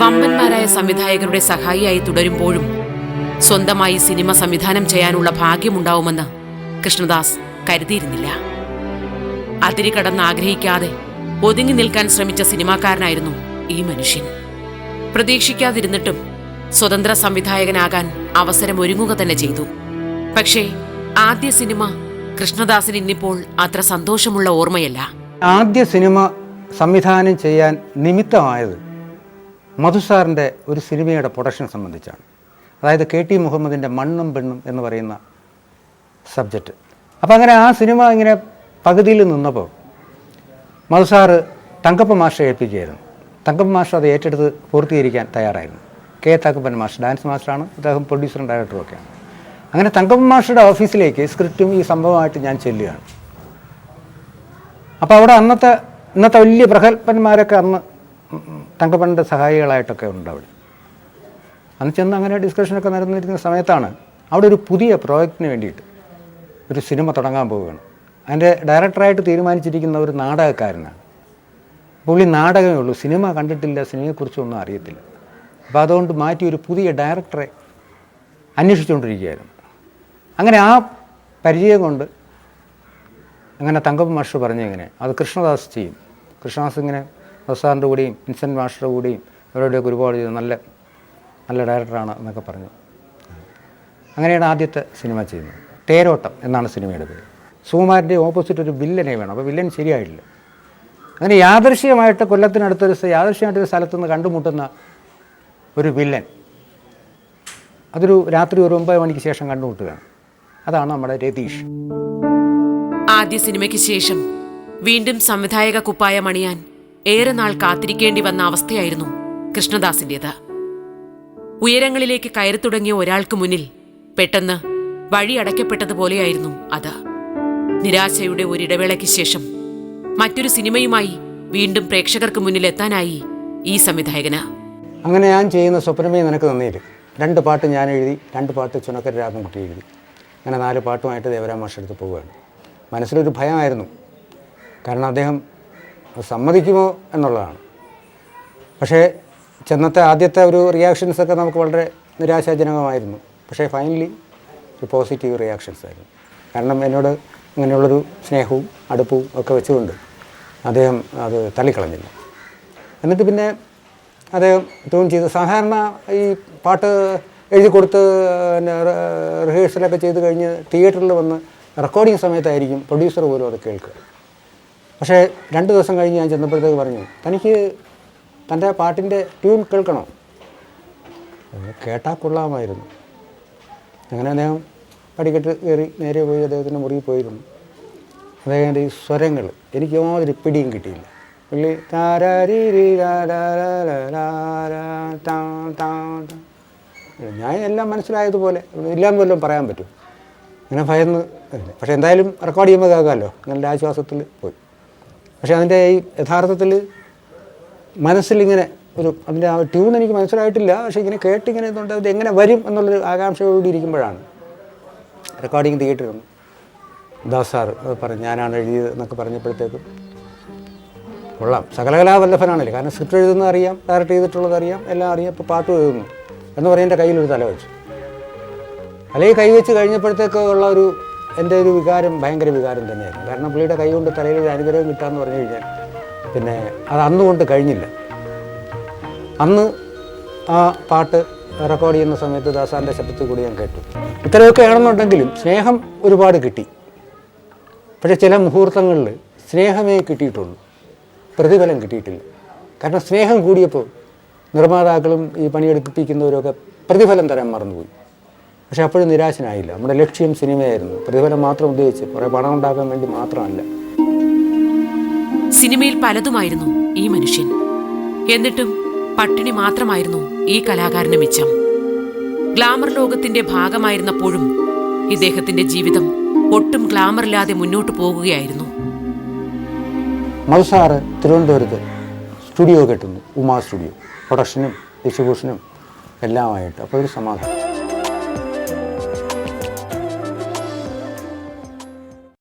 വമ്പന്മാരായ സംവിധായകരുടെ സഹായിയായി തുടരുമ്പോഴും സ്വന്തമായി സിനിമ സംവിധാനം ചെയ്യാനുള്ള ഭാഗ്യമുണ്ടാവുമെന്ന് കൃഷ്ണദാസ് കരുതിയിരുന്നില്ല. അതിരി കടന്ന് ആഗ്രഹിക്കാതെ ഒതുങ്ങി നിൽക്കാൻ ശ്രമിച്ച സിനിമാക്കാരനായിരുന്നു ഈ മനുഷ്യൻ. പ്രതീക്ഷിക്കാതിരുന്നിട്ടും സ്വതന്ത്ര സംവിധായകനാകാൻ അവസരം ഒരുങ്ങുക തന്നെ ചെയ്തു. പക്ഷേ ആദ്യ സിനിമ കൃഷ്ണദാസിന് ഇന്നിപ്പോൾ അത്ര സന്തോഷമുള്ള ഓർമ്മയല്ല. ആദ്യ സിനിമ സംവിധാനം ചെയ്യാൻ നിമിത്തമായത് മധുസാറിന്റെ ഒരു സിനിമയുടെ പ്രൊഡക്ഷൻ സംബന്ധിച്ചാണ്. അതായത് കെ ടി മുഹമ്മദിന്റെ മണ്ണും പെണ്ണും എന്ന് പറയുന്ന സബ്ജക്റ്റ്. അപ്പോൾ അങ്ങനെ ആ സിനിമ ഇങ്ങനെ പകുതിയിൽ നിന്നപ്പോൾ മധുസാറ് തങ്കപ്പ മാഷെ ഏൽപ്പിക്കുകയായിരുന്നു. തങ്കപ്പ മാഷ് അത് ഏറ്റെടുത്ത് പൂർത്തീകരിക്കാൻ തയ്യാറായിരുന്നു. കെ തങ്കപ്പൻ മാഷ് ഡാൻസ് മാസ്റ്ററാണ് അദ്ദേഹം പ്രൊഡ്യൂസറും ഡയറക്ടറും ഒക്കെയാണ്. അങ്ങനെ തങ്കപ്പൻ മാഷയുടെ ഓഫീസിലേക്ക് സ്ക്രിപ്റ്റും ഈ സംഭവമായിട്ട് ഞാൻ ചെല്ലുകയാണ്. അപ്പോൾ അവിടെ അന്നത്തെ ഇന്നത്തെ വലിയ പ്രഗത്ഭന്മാരൊക്കെ അന്ന് തങ്കപ്പന്റെ സഹായികളായിട്ടൊക്കെ ഉണ്ട് അവിടെ അന്ന് ചെന്ന് അങ്ങനെ ഡിസ്കഷനൊക്കെ നടന്നിരിക്കുന്ന സമയത്താണ് അവിടെ ഒരു പുതിയ പ്രോജക്റ്റിന് വേണ്ടിയിട്ട് ഒരു സിനിമ തുടങ്ങാൻ പോവുകയാണ്. അതിന്റെ ഡയറക്ടറായിട്ട് തീരുമാനിച്ചിരിക്കുന്ന ഒരു നാടകക്കാരനാണ്. പുള്ളി നാടകമേ ഉള്ളൂ. സിനിമ കണ്ടിട്ടില്ല സിനിമയെക്കുറിച്ചൊന്നും അറിയത്തില്ല. അപ്പോൾ അതുകൊണ്ട് മാറ്റി ഒരു പുതിയ ഡയറക്ടറെ അന്വേഷിച്ചുകൊണ്ടിരിക്കുകയായിരുന്നു. അങ്ങനെ ആ പരിചയം കൊണ്ട് അങ്ങനെ തങ്കപ്പൻ മാഷ് പറഞ്ഞു ഇങ്ങനെ അത് കൃഷ്ണദാസ് ചെയ്യും. കൃഷ്ണദാസ് ഇങ്ങനെ സാറിന്റെ കൂടെയും വിൻസെന്റ് മാസ്റ്ററുടെ കൂടെയും അവരുടെയൊക്കെ ഒരുപാട് ചെയ്തു നല്ല നല്ല ഡയറക്ടറാണ് എന്നൊക്കെ പറഞ്ഞു. അങ്ങനെയാണ് ആദ്യത്തെ സിനിമ ചെയ്യുന്നത്. തേരോട്ടം എന്നാണ് സിനിമയുടെ പേര്. സുകുമാരന്റെ ഓപ്പോസിറ്റ് ഒരു വില്ലനെ വേണം. അപ്പോൾ വില്ലൻ ശരിയായിട്ടില്ല. അങ്ങനെ യാദൃശ്യമായിട്ട് കൊല്ലത്തിനടുത്തൊരു യാദൃശ്യമായിട്ടൊരു സ്ഥലത്ത് നിന്ന് കണ്ടുമുട്ടുന്ന ഒരു വില്ലൻ അതൊരു രാത്രി ഒരു ഒമ്പത് മണിക്ക് ശേഷം കണ്ടുമുട്ടുകയാണ്. അതാണ് നമ്മുടെ രതീഷ്. ആദ്യ സിനിമയ്ക്ക് ശേഷം വീണ്ടും സംവിധായക കുപ്പായ അണിയാൻ ഏറെ നാൾ കാത്തിരിക്കേണ്ടി വന്ന അവസ്ഥയായിരുന്നു കൃഷ്ണദാസിന്റേത്. ഉയരങ്ങളിലേക്ക് കയറി തുടങ്ങിയ ഒരാൾക്ക് മുന്നിൽ പെട്ടെന്ന് വഴി അടയ്ക്കപ്പെട്ടതുപോലെയായിരുന്നു അത്. നിരാശയുടെ ഒരിടവേളയ്ക്ക് ശേഷം മറ്റൊരു സിനിമയുമായി വീണ്ടും പ്രേക്ഷകർക്ക് മുന്നിൽ എത്താനായി ഈ സംവിധായകന്. അങ്ങനെ ഞാൻ ചെയ്യുന്ന സ്വപ്നമേ നിനക്ക് നന്ദിയില്ല രണ്ട് പാട്ട് ഞാൻ എഴുതി രണ്ട് പാട്ട് ചുനക്കര രാമൻകുട്ടി എഴുതി. അങ്ങനെ നാല് പാട്ടുമായിട്ട് ദേവരാം മാഷ് എടുത്ത് പോവുകയാണ്. മനസ്സിലൊരു ഭയമായിരുന്നു. കാരണം അദ്ദേഹം സമ്മതിക്കുമോ എന്നുള്ളതാണ്. പക്ഷേ ചെന്നത്തെ ആദ്യത്തെ ഒരു റിയാക്ഷൻസ് ഒക്കെ നമുക്ക് വളരെ നിരാശാജനകമായിരുന്നു. പക്ഷേ ഫൈനലി ഒരു പോസിറ്റീവ് റിയാക്ഷൻസ് ആയിരുന്നു. കാരണം എന്നോട് ഇങ്ങനെയുള്ളൊരു സ്നേഹവും അടുപ്പവും ഒക്കെ വെച്ചുകൊണ്ട് അദ്ദേഹം അത് തള്ളിക്കളഞ്ഞില്ല. എന്നിട്ട് പിന്നെ അദ്ദേഹം ട്യൂൺ ചെയ്ത് സാധാരണ ഈ പാട്ട് എഴുതി കൊടുത്ത് പിന്നെ റിഹേഴ്സലൊക്കെ ചെയ്ത് കഴിഞ്ഞ് തിയേറ്ററിൽ വന്ന് റെക്കോർഡിങ് സമയത്തായിരിക്കും പ്രൊഡ്യൂസർ പോലും അത് കേൾക്കുക. പക്ഷേ രണ്ട് ദിവസം കഴിഞ്ഞ് ഞാൻ ചെന്നപ്പോഴത്തേക്ക് പറഞ്ഞു തനിക്ക് തന്റെ പാട്ടിന്റെ ട്യൂൺ കേൾക്കണോ? കേട്ടാൽ കൊള്ളാമായിരുന്നു. അങ്ങനെ അദ്ദേഹം പടിക്കെട്ട് കയറി നേരെ പോയി അദ്ദേഹത്തിന്റെ മുറിയിൽ പോയിരുന്നു. അദ്ദേഹത്തിന്റെ ഈ സ്വരങ്ങൾ എനിക്ക് യാതൊരു പിടിയും കിട്ടിയില്ല. പുള്ളി. ഞാൻ എല്ലാം മനസ്സിലായതുപോലെ ഇല്ലാന്ന് വല്ലതും പറയാൻ പറ്റും. അങ്ങനെ ഭയന്ന്. പക്ഷേ എന്തായാലും റെക്കോർഡ് ചെയ്യുമ്പോൾ കേൾക്കാമല്ലോ. നല്ല ആശ്വാസത്തിൽ പോയി. പക്ഷേ അതിന്റെ ഈ യഥാർത്ഥത്തിൽ മനസ്സിലിങ്ങനെ ഒരു അതിന്റെ ആ ട്യൂൺ എനിക്ക് മനസ്സിലായിട്ടില്ല. പക്ഷേ ഇങ്ങനെ കേട്ടിങ്ങനെ ഇതുകൊണ്ട് അത് എങ്ങനെ വരും എന്നുള്ളൊരു ആകാംക്ഷയോടുകൂടി ഇരിക്കുമ്പോഴാണ് റെക്കോർഡിങ് തിയേറ്ററിൽ വന്നു ദാസ് സാർ അത് പറഞ്ഞു ഞാനാണ് എഴുതിയത് എന്നൊക്കെ പറഞ്ഞപ്പോഴത്തേക്കും കൊള്ളാം. സകലകലാവല്ലഭനാണല്ലേ കാരണം സ്ക്രിപ്റ്റ് എഴുതുന്ന അറിയാം ഡയറക്റ്റ് ചെയ്തിട്ടുള്ളത് അറിയാം എല്ലാം അറിയാം ഇപ്പോൾ പാട്ട് എഴുതുന്നു. എന്ന് പറഞ്ഞ് എന്റെ കയ്യിലൊരു തല വെച്ചു. അല്ലെങ്കിൽ കൈ വെച്ച് കഴിഞ്ഞപ്പോഴത്തേക്ക് ഉള്ള ഒരു എന്റെ ഒരു വികാരം ഭയങ്കര വികാരം തന്നെയായിരുന്നു. കാരണം പുള്ളിയുടെ കൈ കൊണ്ട് തലയിൽ ഒരു അനുഗ്രഹം കിട്ടാമെന്ന് പറഞ്ഞു കഴിഞ്ഞാൽ പിന്നെ അത് അന്നുകൊണ്ട് കഴിഞ്ഞില്ല. അന്ന് ആ പാട്ട് റെക്കോർഡ് ചെയ്യുന്ന സമയത്ത് ദാസാന്റെ ശബ്ദത്തിൽ കൂടി ഞാൻ കേട്ടു. ഇത്രയൊക്കെ ആണെന്നുണ്ടെങ്കിലും സ്നേഹം ഒരുപാട് കിട്ടി. പക്ഷേ ചില മുഹൂർത്തങ്ങളിൽ സ്നേഹമേ കിട്ടിയിട്ടുള്ളൂ. പ്രതിഫലം കിട്ടിയിട്ടില്ല. കാരണം സ്നേഹം കൂടിയപ്പോൾ നിർമ്മാതാക്കളും ഈ പണിയെടുപ്പിക്കുന്നവരൊക്കെ പ്രതിഫലം തരാൻ മറന്നുപോയി. പക്ഷേ അപ്പോഴും നിരാശനായില്ല. നമ്മുടെ ലക്ഷ്യം സിനിമയായിരുന്നു. പ്രതിഫലം മാത്രം ഉദ്ദേശിച്ച് കുറേ പണം ഉണ്ടാക്കാൻ വേണ്ടി മാത്രമല്ല. സിനിമയിൽ പലതുമായിരുന്നു ഈ മനുഷ്യൻ. എന്നിട്ടും പട്ടിണി മാത്രമായിരുന്നു ഈ കലാകാരന് മിച്ചം. ഗ്ലാമർ ലോകത്തിന്റെ ഭാഗമായിരുന്നപ്പോഴും ഇദ്ദേഹത്തിന്റെ ജീവിതം ഒട്ടും ഗ്ലാമറില്ലാതെ മുന്നോട്ട് പോകുകയായിരുന്നു. മധുസാറ് തിരുവനന്തപുരത്ത് സ്റ്റുഡിയോ കെട്ടുന്നു. ഉമാ സ്റ്റുഡിയോ. പ്രൊഡക്ഷനും ഡിസ്ട്രിബ്യൂഷനും എല്ലാമായിട്ട്. അപ്പോൾ ഒരു സമാധാനം.